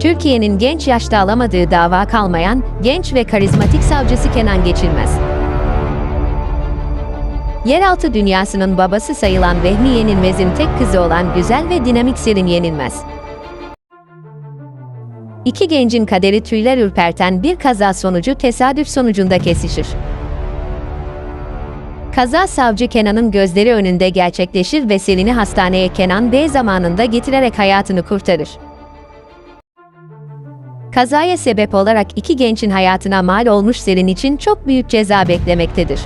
Türkiye'nin genç yaşta alamadığı dava kalmayan, genç ve karizmatik savcısı Kenan Geçilmez. Yeraltı dünyasının babası sayılan Vehmi Yenilmez'in tek kızı olan güzel ve dinamik Selin Yenilmez. İki gencin kaderi tüyler ürperten bir kaza sonucu tesadüf sonucunda kesişir. Kaza savcı Kenan'ın gözleri önünde gerçekleşir ve Selin'i hastaneye Kenan Bey zamanında getirerek hayatını kurtarır. Kazaya sebep olarak iki gençin hayatına mal olmuş Selin için çok büyük ceza beklemektedir.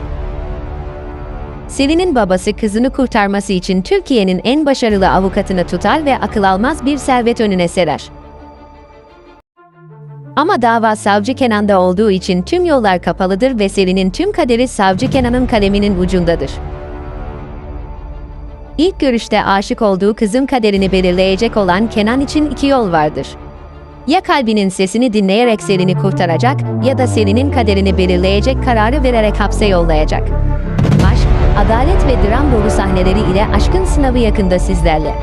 Selin'in babası kızını kurtarması için Türkiye'nin en başarılı avukatını tutar ve akıl almaz bir servet önüne serer. Ama dava savcı Kenan'da olduğu için tüm yollar kapalıdır ve Selin'in tüm kaderi savcı Kenan'ın kaleminin ucundadır. İlk görüşte aşık olduğu kızın kaderini belirleyecek olan Kenan için iki yol vardır. Ya kalbinin sesini dinleyerek Selin'i kurtaracak ya da Selin'in kaderini belirleyecek kararı vererek hapse yollayacak. Aşk, adalet ve dram dolu sahneleri ile aşkın sınavı yakında sizlerle.